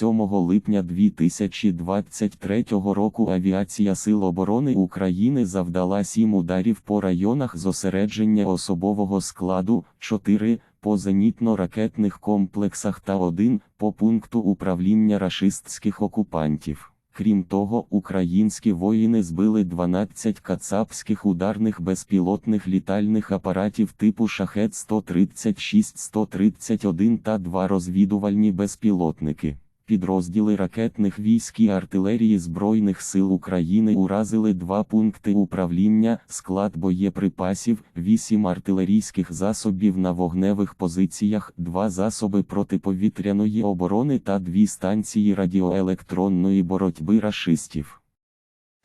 7 липня 2023 року авіація Сил оборони України завдала 7 ударів по районах зосередження особового складу, 4 по зенітно-ракетних комплексах та 1 по пункту управління рашистських окупантів. Крім того, українські воїни збили 12 кацапських ударних безпілотних літальних апаратів типу Шахет 136-131 та два розвідувальні безпілотники. Підрозділи ракетних військ і артилерії Збройних сил України уразили два пункти управління, склад боєприпасів, вісім артилерійських засобів на вогневих позиціях, два засоби протиповітряної оборони та дві станції радіоелектронної боротьби рашистів.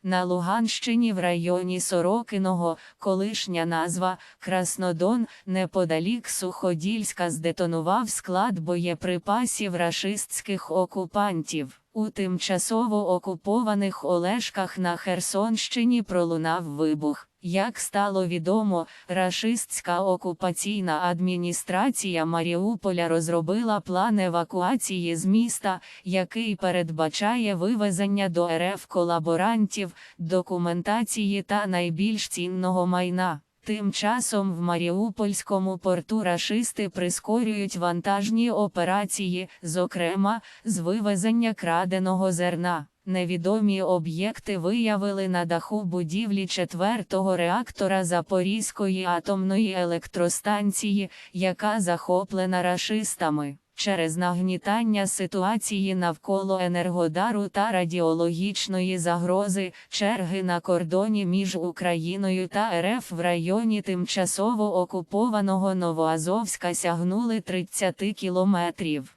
На Луганщині в районі Сорокиного, колишня назва Краснодон, неподалік Суходільська здетонував склад боєприпасів рашистських окупантів. У тимчасово окупованих Олешках на Херсонщині пролунав вибух. Як стало відомо, рашистська окупаційна адміністрація Маріуполя розробила план евакуації з міста, який передбачає вивезення до РФ колаборантів, документації та найбільш цінного майна. Тим часом в Маріупольському порту рашисти прискорюють вантажні операції, зокрема, з вивезення краденого зерна. Невідомі об'єкти виявили на даху будівлі четвертого реактора Запорізької атомної електростанції, яка захоплена рашистами. Через нагнітання ситуації навколо енергодару та радіологічної загрози, черги на кордоні між Україною та РФ в районі тимчасово окупованого Новоазовська сягнули 30 кілометрів.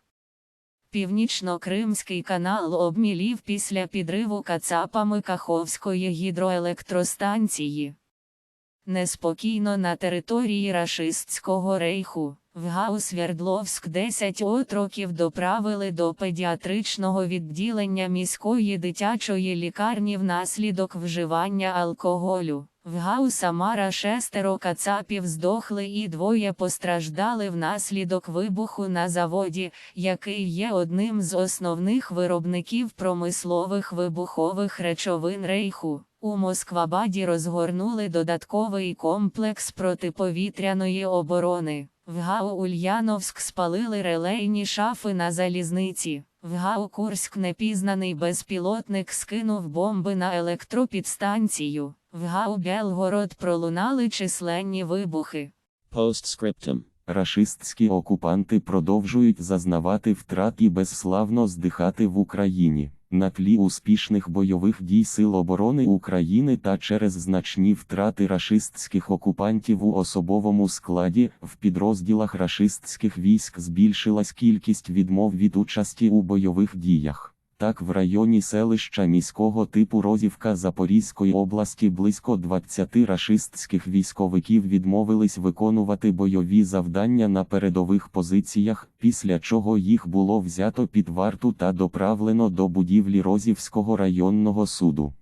Північно-Кримський канал обмілів після підриву кацапами Каховської гідроелектростанції. Неспокійно на території рашистського рейху. В Гау Свердловськ 10 отроків доправили до педіатричного відділення міської дитячої лікарні внаслідок вживання алкоголю. В Гау Самара шестеро кацапів здохли і двоє постраждали внаслідок вибуху на заводі, який є одним з основних виробників промислових вибухових речовин рейху. У Москвабаді розгорнули додатковий комплекс протиповітряної оборони. В ГАУ Ульяновськ спалили релейні шафи на залізниці. В ГАУ Курськ непізнаний безпілотник скинув бомби на електропідстанцію. В ГАУ Белгород пролунали численні вибухи. Postscriptum. Рашистські окупанти продовжують зазнавати втрат і безславно здихати в Україні. На тлі успішних бойових дій Сил оборони України та через значні втрати рашистських окупантів у особовому складі в підрозділах рашистських військ збільшилась кількість відмов від участі у бойових діях. Так, в районі селища міського типу Розівка Запорізької області близько 20 рашистських військовиків відмовились виконувати бойові завдання на передових позиціях, після чого їх було взято під варту та доправлено до будівлі Розівського районного суду.